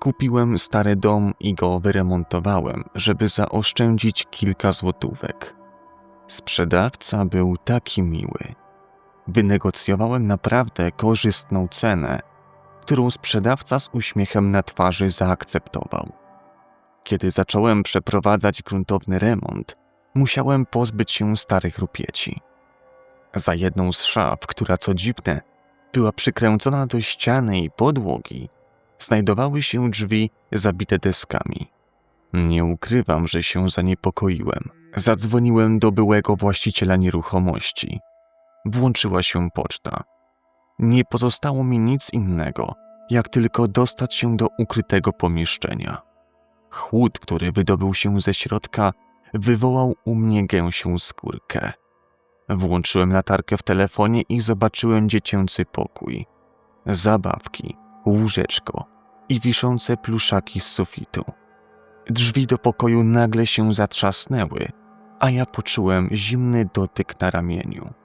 Kupiłem stary dom i go wyremontowałem, żeby zaoszczędzić kilka złotówek. Sprzedawca był taki miły. Wynegocjowałem naprawdę korzystną cenę, którą sprzedawca z uśmiechem na twarzy zaakceptował. Kiedy zacząłem przeprowadzać gruntowny remont, musiałem pozbyć się starych rupieci. Za jedną z szaf, która co dziwne, była przykręcona do ściany i podłogi, znajdowały się drzwi zabite deskami. Nie ukrywam, że się zaniepokoiłem. Zadzwoniłem do byłego właściciela nieruchomości. Włączyła się poczta. Nie pozostało mi nic innego, jak tylko dostać się do ukrytego pomieszczenia. Chłód, który wydobył się ze środka, wywołał u mnie gęsią skórkę. Włączyłem latarkę w telefonie i zobaczyłem dziecięcy pokój. Zabawki, łóżeczko i wiszące pluszaki z sufitu. Drzwi do pokoju nagle się zatrzasnęły, a ja poczułem zimny dotyk na ramieniu.